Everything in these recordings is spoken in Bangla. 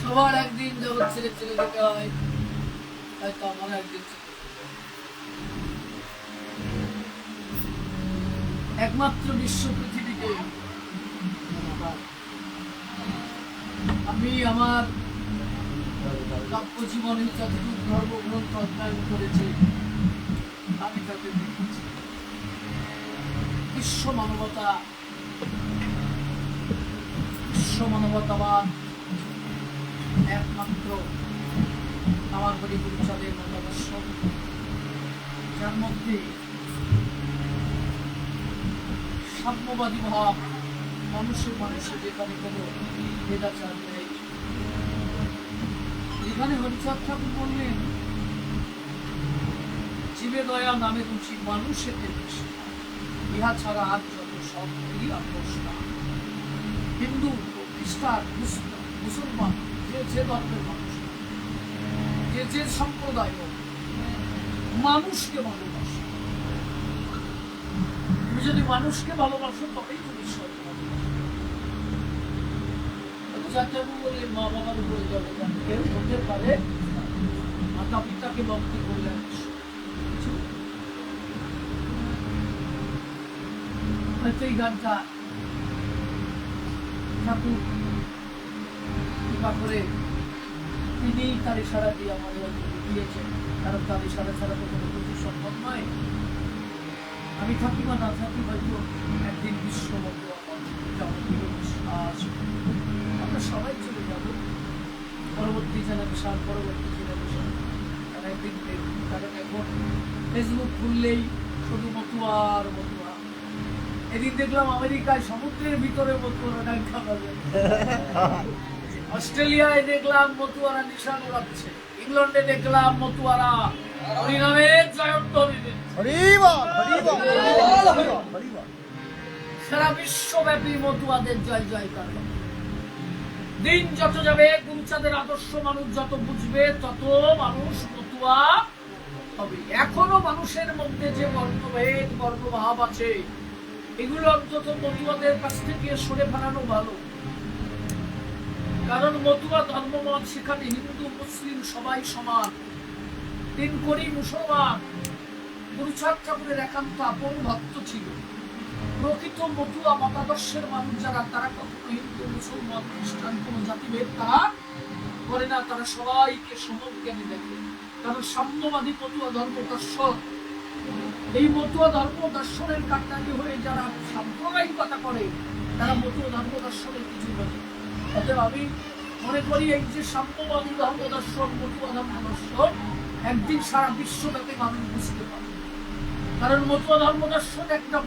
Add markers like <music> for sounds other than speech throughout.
সবার একদিন যেতে হয় আমার একদিন। একমাত্র বিশ্ব পৃথিবীতে আমি আমার কাব্য জীবনে যতটুকু ধর্মগ্রন্থ অধ্যয়ন করেছি, আমি তাকে দেখেছি বিশ্ব মানবতা বিশ্ব মানবতাবাদ একমাত্র আমার বলি গুরুচাঁদের মতাদর্শ যার মধ্যে সাম্যবাদী ভাব মানুষের মানুষে যেখানে কোনো ভেদাচার নেই। এখানে হরিচাঁদ ঠাকুর বললেন, জীবে দয়া নামে রুচি মানুষের ইহা ছাড়া আর যত সব আকর্ষণ হিন্দু খ্রিস্টান মুসলমান, যে যে ধর্মের মানুষ, যে যে সম্প্রদায় মানুষকে ভালোবাসে। তুমি যদি মানুষকে ভালোবাসো, তবেই তুমি ঈশ্বরকে ভালোবাসো। বলে মা বাবার উপরে যাবে কেউ হতে পারে মাতা পিতাকে ভক্তি করলে হয়তো এই গানটা ঠাকুর করে তিনি তার ইশারা দিয়ে আমাদের দিয়েছেন। কারণ তার ইশারা ছাড়া তো কোনো কিছু সম্ভব নয়। আমি থাকি বা না থাকি হয়তো একদিন বিশ্ব আমার যাবতীয় বিশ্বাস। আমরা সবাই চলে যাব। পরবর্তী জেনারেশন পরবর্তী জেনারেশন তারা একদিন কারণ এখন ফেসবুক খুললেই শুধু মতুয়ার মতুয়া। এদিন দেখলাম আমেরিকায় সমুদ্রের ভিতরে মতুয়ারা বাজে <laughs> অস্ট্রেলিয়ায় দেখলাম মতুয়ারা নিশান উড়াচ্ছে ইংল্যান্ডে দেখলাম মতুয়ারা হরিনামের সারা বিশ্বব্যাপী মতুয়াদের জয় জয়কার হবে। দিন যত যাবে গুরুচাঁদের আদর্শ মানুষ যত বুঝবে তত মানুষ মতুয়া হবে। এখনও মানুষের মধ্যে যে বর্ণভেদ বর্ণভাব আছে এগুলো অন্তত মতুয়াদের কাছ থেকে সরে ফেলানো ভালো। কারণ মতুয়া ধর্মমত সেখানে হিন্দু, মুসলিম সবাই সমান। তিন কোটি মুসলমান। গুরুচাঁদ ঠাকুরের একান্ত আপন ভক্ত ছিল। প্রকৃত মতুয়া মতাদর্শের মানুষ যারা, তারা কখনো হিন্দু, মুসলমান, খ্রিস্টান, কোন জাতিভেদ তারা করে না। তারা সবাইকে সমজ্ঞানী দেখে। কারণ সাম্যবাদী মতুয়া ধর্ম এই মতুয়া ধর্ম দর্শনের কান্ডারি হয়ে যারা সাম্প্রদায়িকতা করে, তারা মতুয়া ধর্ম দর্শনের কিছু বোঝে অতএব আমি মনে করি এই যে সাম্যবাদী ধর্ম দর্শন মতুয়া ধর্ম দর্শন একদিন সারা বিশ্বব্যাপী মানুষ বুঝতে পারবে। কারণ মতুয়া ধর্ম দর্শন একটা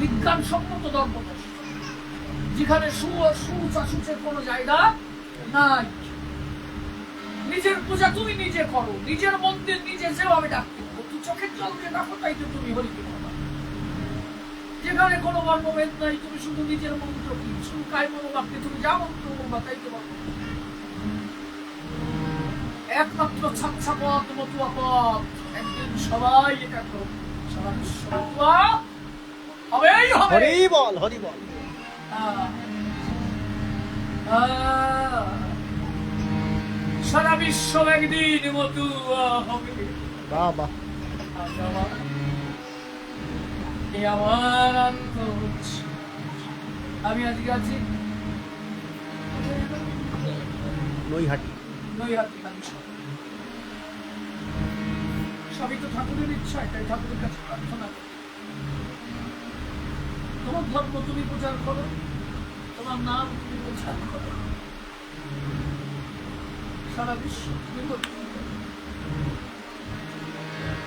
বিজ্ঞানসম্মত ধর্ম দর্শন যেখানে সু সুচ অসুচের কোনো জায়গা নাই। নিজের পূজা তুমি নিজে করো, নিজের মন্দির নিজে যেভাবে ডাকতে পারো তুই চোখের জল দিয়ে ডাকো, তাই তো তুমি হরিকে যেখানে কোনো বর্ণভেদ নাই তুমি শুধু নিজের মন্ত্র কি শুধু কায় মনোভাবকে তুমি যা মন্ত্র বলবা তাই তো বলো একমাত্র ছাপছা পথ মতুয়া পথ একদিন সবাই সারা বিশ্ব মতুয়া হবেই হবে। আহ, আহ, সারা বিশ্ব একদিন মতুয়া হবে। আজ আমার এ আমার আমি আজকে আছি নৈহাটি। নৈহাটি সবই তো ঠাকুরের ইচ্ছা এটাই ঠাকুরের কাছে প্রার্থনা। করি তোমার ধর্ম তুমি প্রচার করো তোমার নাম তুমি প্রচার করো। সারা বিশ্ব তুমি।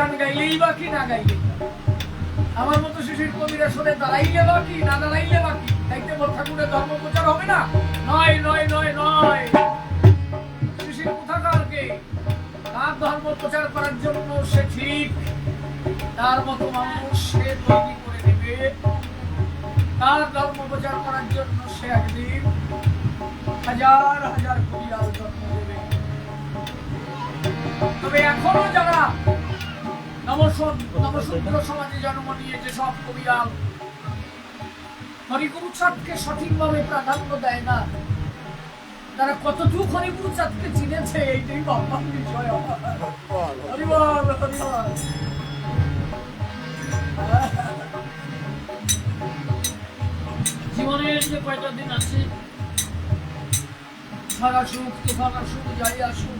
গান গাইলেই বা কি না গাইলেই বা? আমার মতো শেষের কবিরা শুনে দাঁড়াইলে বা কি, না দাঁড়াইলে বা কি? দেখতে মোর ঠাকুরের ধর্ম প্রচার হবে না? নয় নয় নয় নয়। শিশির কোথাকার কে তার ধর্ম প্রচার করার জন্য সে ঠিক? তার মতো মানুষ সে তৈরি করে নেবে। তার ধর্ম প্রচার করার জন্য সে একদিন হাজার হাজার কবিরাল জন্ম দেবে। তবে এখনও যারা নবস- নবশূদ্র সমাজে জন্ম নিয়ে যে সব কবিরাল হরিগুরু চাঁদকে সঠিকভাবে প্রাধান্য দেয় না তারা কতটুকু হরিগুরু চাঁদকে চিনেছে, এইটাই ভাববার বিষয়। হরিবল হরিবল জীবনের যে কয়টা দিন আছে ঝড় আসুক তুফান আসুক যাই আসুক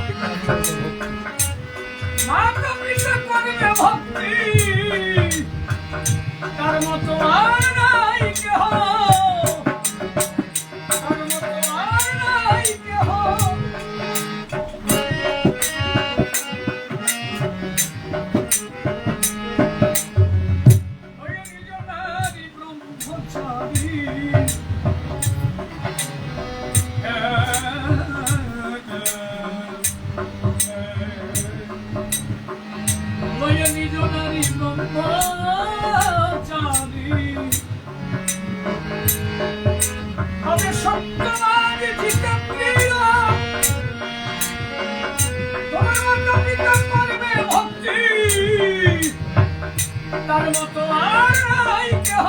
পিতা করবে ভক্তি। তার মতো আর তার মতো আর কেহ।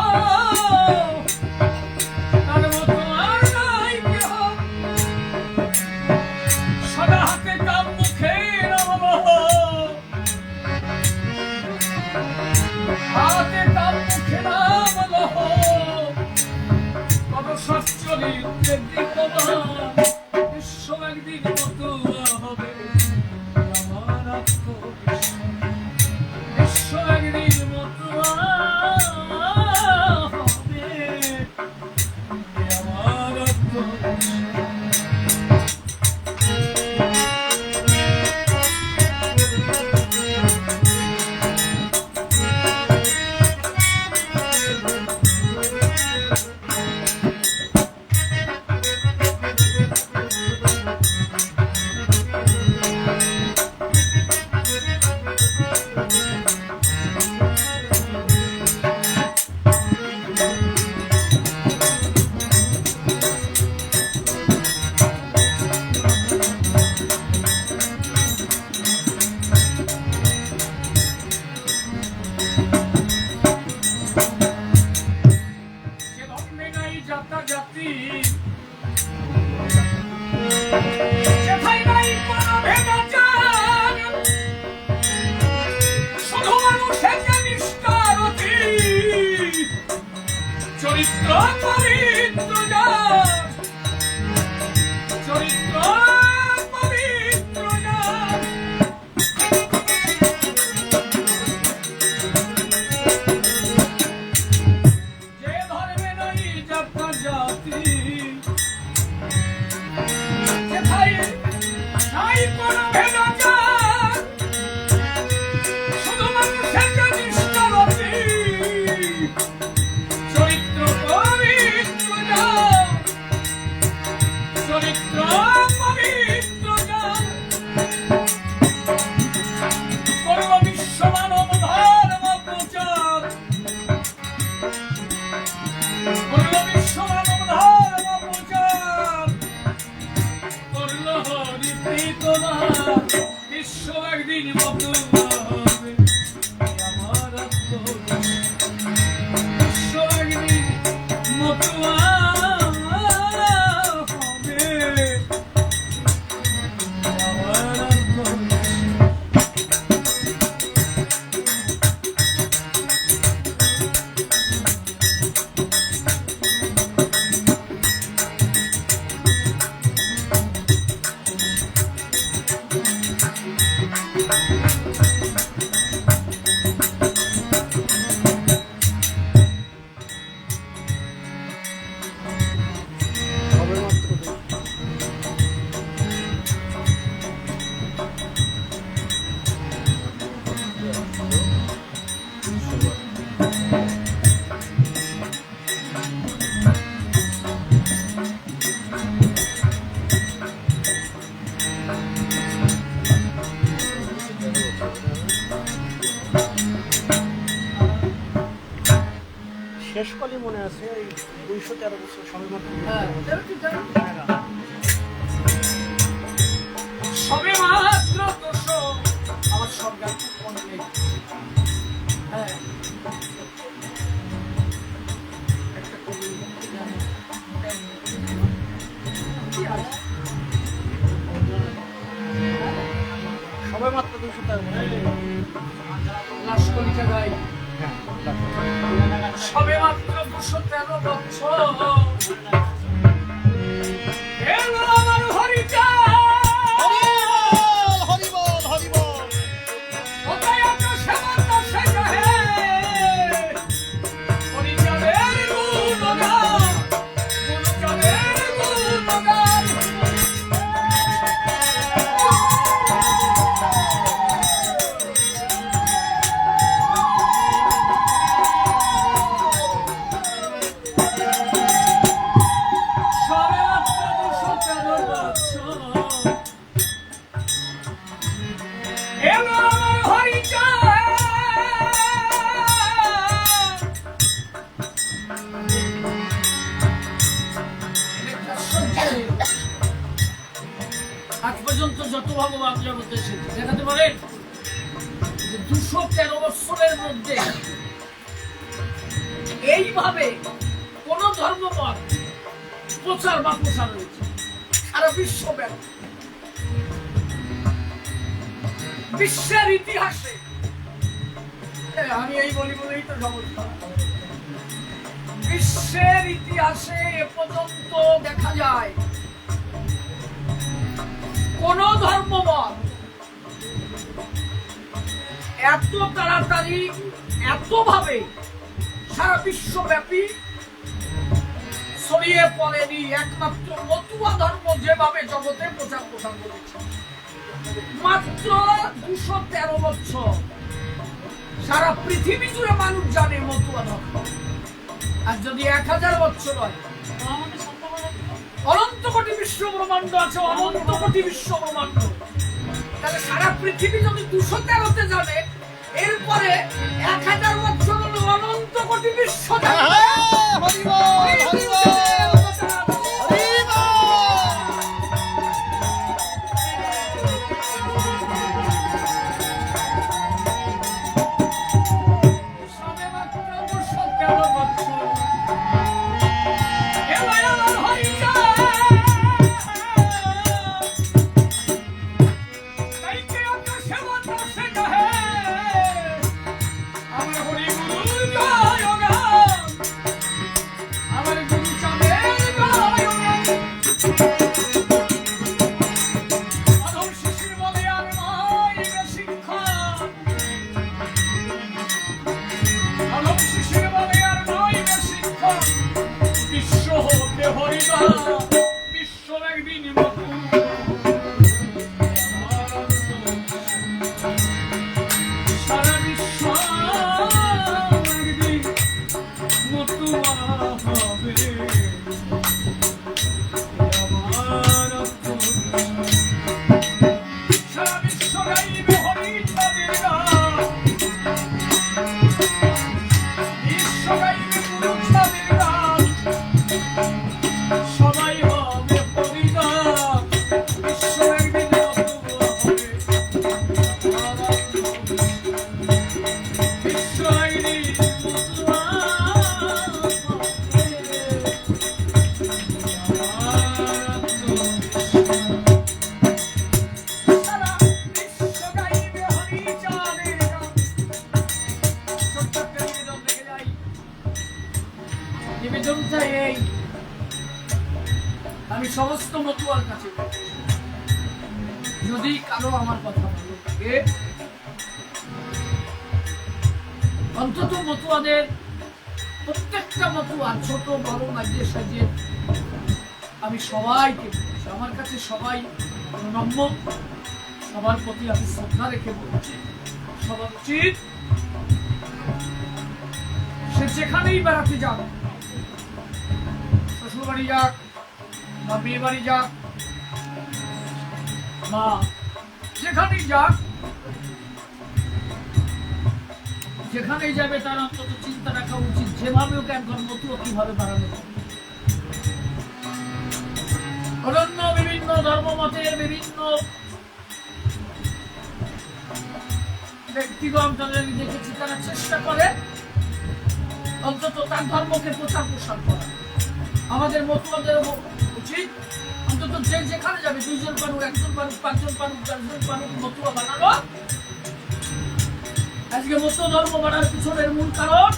জাতা মাত্র দুইশো তেরো বছর লাশ কলিকা গাই হ্যাঁ সবে মাত্র দুশো তেরো বছর। সারা বিশ্বব্যাপী বিশ্বের ইতিহাসে। আমি এই বলি বলেই তো সমস্যা বিশ্বের ইতিহাসে এ পর্যন্ত দেখা যায়, কোন ধর্মমত এত তাড়াতাড়ি, এতভাবে সারা বিশ্বব্যাপী ছড়িয়ে পড়েনি একমাত্র মতুয়া ধর্ম যেভাবে জগতে প্রচার প্রসার করেছে। মাত্র দুশো তেরো বছর। সারা পৃথিবী জুড়ে মানুষ জানে মতুয়া ধর্ম। আর যদি এক হাজার বছর হয়, অনন্ত কোটি বিশ্ব ব্রহ্মাণ্ড আছে, অনন্ত কোটি বিশ্ব ব্রহ্মাণ্ড তাহলে সারা পৃথিবী যদি দুশো তেরোতে জানে, এরপরে এক হাজার বছর অনন্ত কোটি বিশ্ব জানবে। বেদন এই। আমি সমস্ত মতুয়ার কাছে যদি কারও আমার কথা ভালো অন্তত মতুয়াদের প্রত্যেকটা মতুয়ার ছোট, বড়, মাঝে সাজিয়ে আমি সবাইকে আমার কাছে সবাই নম্য সবার প্রতি আমি শ্রদ্ধা রেখে বলছি, সবার উচিত সে যেখানেই বেড়াতে যাবে শ্বশুর বাড়ি যাক বা মেয়ে বাড়ি যাক বা যেখানেই যাক, যেখানেই যাবে তার অন্তত চিন্তা রাখা উচিত, যেভাবে ওকে একজন মতুয়া কীভাবে বাড়ানো অনন্য বিভিন্ন ধর্মমতের বিভিন্ন ব্যক্তিগণ তাদের দেখেছি তারা চেষ্টা করে, অন্তত তার ধর্মকে প্রচার প্রসার করা। আমাদের মতুয়াদের উচিত। অন্তত যে যেখানে যাবে, দুইজন পারুক, একজন পারুক, পাঁচজন পারুক দশজন পারুক মতুয়া বানানো। আজকে মতুয়া ধর্ম বানার পিছনের মূল কারণ,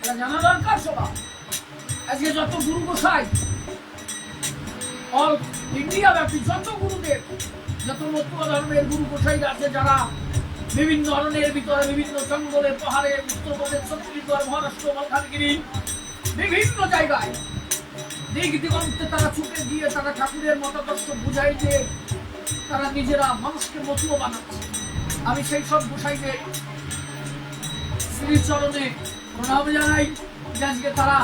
এটা জানা দরকার সবার। আজকে যত গুরু গোসাই অল ইন্ডিয়া ব্যাপী যত গুরুদেব, যত মতুয়া ধর্মের গুরু গোসাইরা আছে, যারা বিভিন্ন অরণ্যের ভিতরে, বিভিন্ন জঙ্গলে, পাহাড়ে উত্তরপ্রদেশ ছত্তিশগড় মহারাষ্ট্র, মালকানগিরি বিভিন্ন জায়গায়। দিক দিগন্তে তারা ছুটে গিয়ে তারা ঠাকুরের মতাদর্শ বুঝাই যে তারা নিজেরা মানুষকে মতুয়া বানাচ্ছে। আমি সেই সব গোসাইদের শ্রীচরণে প্রণাম জানাই যে আজকে তারা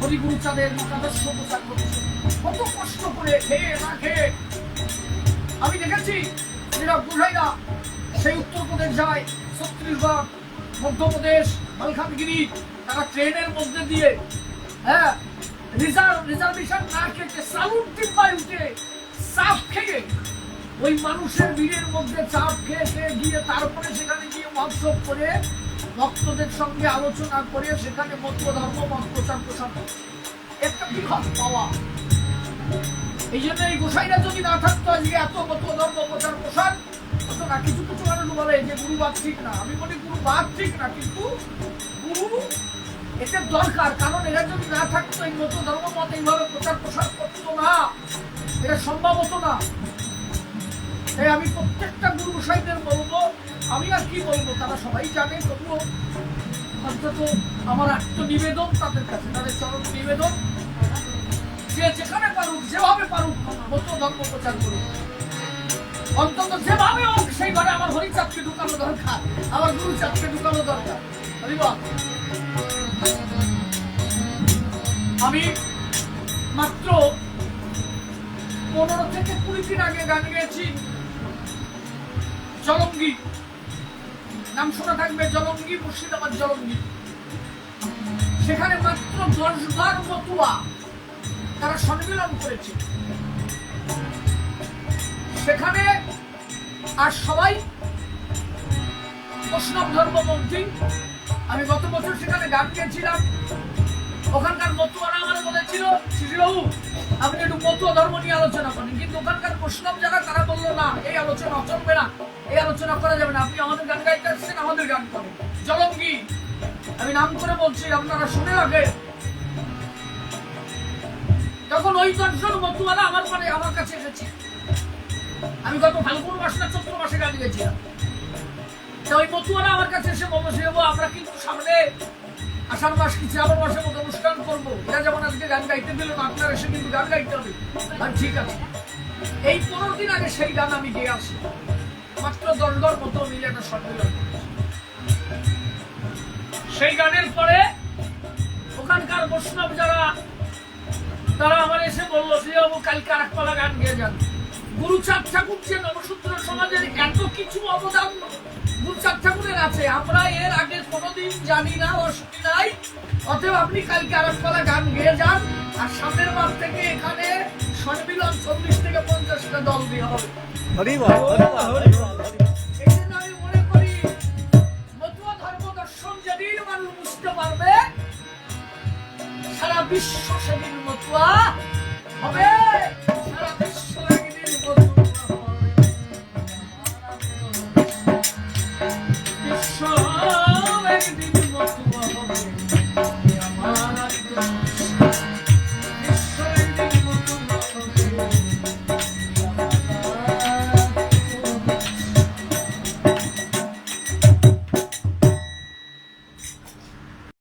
হরিগুরু চাঁদের মতাদর্শ প্রচার করছে। কত কষ্ট করে খেয়ে না খেয়ে আমি দেখেছি যেটা বুঝাইরা সেই উত্তরপ্রদেশ যায়, ছত্তিশগড়, মধ্যপ্রদেশ মালখানগিরি তারা ট্রেনের মধ্যে দিয়ে হ্যাঁ রিজার্ভ রিজার্ভেশন না কেটে সালুন টিপ্পায় উঠে চাপ খেয়ে ওই মানুষের ভিড়ের মধ্যে চাপ খেয়ে খেয়ে গিয়ে তারপরে সেখানে গিয়ে মহোৎসব করে ভক্তদের সঙ্গে আলোচনা করে সেখানে মধ্য ধর্ম মত প্রচার প্রসার একটা বৃহৎ পাওয়া। এই জন্য এই গোসাইরা যদি না থাকতো, আজকে এত মত, ধর্ম, প্রচার, প্রসার হতো না, কিছু কিছু মানুষ বলে যে গুরুবাদ ঠিক না। আমি বলি গুরুবাদ ঠিক না, কিন্তু গুরু এটা দরকার, কারণ এরা যদি না থাকতো এই নতুন ধর্ম মত এইভাবে প্রচার প্রসার করতো না, এটা সম্ভব হতো না। তাই আমি প্রত্যেকটা গুরু গোসাইদের বলব, আমি আর কি বলব, তারা সবাই জানে, তবুও অন্তত আমার আত্মনিবেদন তাদের কাছে, তাদের চরম নিবেদন, যে যেখানে পারুক, যেভাবে পারুক, মতো ধর্ম প্রচার করুক। অন্তত যেভাবে হোক, সেই ঘরে আমার হরিচাঁদকে ঢুকানো দরকার, আমার গুরু চাঁদকে ঢুকানো দরকার। হরিবল আমি মাত্র পনেরো থেকে কুড়ি দিন আগে গান গেয়েছি। জলঙ্গি। নাম শোনা থাকবে, জলঙ্গি, মুর্শিদাবাদ জলঙ্গি। সেখানে মাত্র দশ বার মতুয়া তারা সম্মেলন করেছে। সেখানে আর সবাই বৈষ্ণব ধর্মপন্থী আমি গত বছর সেখানে গান গেছিলাম ওখানকার মতুয়ারা আমার বলেছিল শিশুবাবু আপনি একটু মতুয়া ধর্ম নিয়ে আলোচনা করেন, কিন্তু ওখানকার বৈষ্ণব যারা, তারা বলল, না, এই আলোচনা চলবে না, এই আলোচনা করা যাবে না, আপনি আমাদের গান গাইতে আসছেন, আমাদের গান করেন জলঙ্গি, আমি নাম করে বলছি, আপনারা শুনে রাখেন। তখন ওই দশজন মতুয়ারা আমার মানে আমার কাছে এসেছে। আমি গত ফাল্গুন মাস না, চৈত্র মাসে গান গেছিলাম। তা ওই মতুয়ারা আমার কাছে এসে বলল সে আমরা কিন্তু সামনে আষাঢ় মাস কি শ্রাবণ মাসের মতো অনুষ্ঠান করব? এরা যেমন আজকে গান গাইতে দিল না আপনার এসে কিন্তু গান গাইতে হবে। আর ঠিক আছে। এই পনেরো দিন আগে সেই গান আমি গিয়ে আসি। মাত্র দণ্ডর মতো মিলে একটা সম্মেলন সেই গানের পরে ওখানকার বৈষ্ণব যারা, তারা আমার এসে বলল যে বাবু, কালকে আর পালা গান গেয়ে যান। গুরুচাঁদ ঠাকুর যে নবসূত্র সমাজের এত কিছু অবদান গুরুচাঁদ ঠাকুরের আছে। আমরা এর আগে কোনোদিন জানি না ও শুনি নাই। অতএব আপনি কালকে আরবপালা গান গেয়ে যান আর সামনের বার থেকে এখানে সম্মিলন চল্লিশ থেকে পঞ্চাশটা দল দিয়ে হবে। এই জন্য আমি মনে করি মতুয়া ধর্ম দর্শন যেদিন মানুষ বুঝতে পারবে সারা বিশ্ব সেদিন মতুয়া হবে।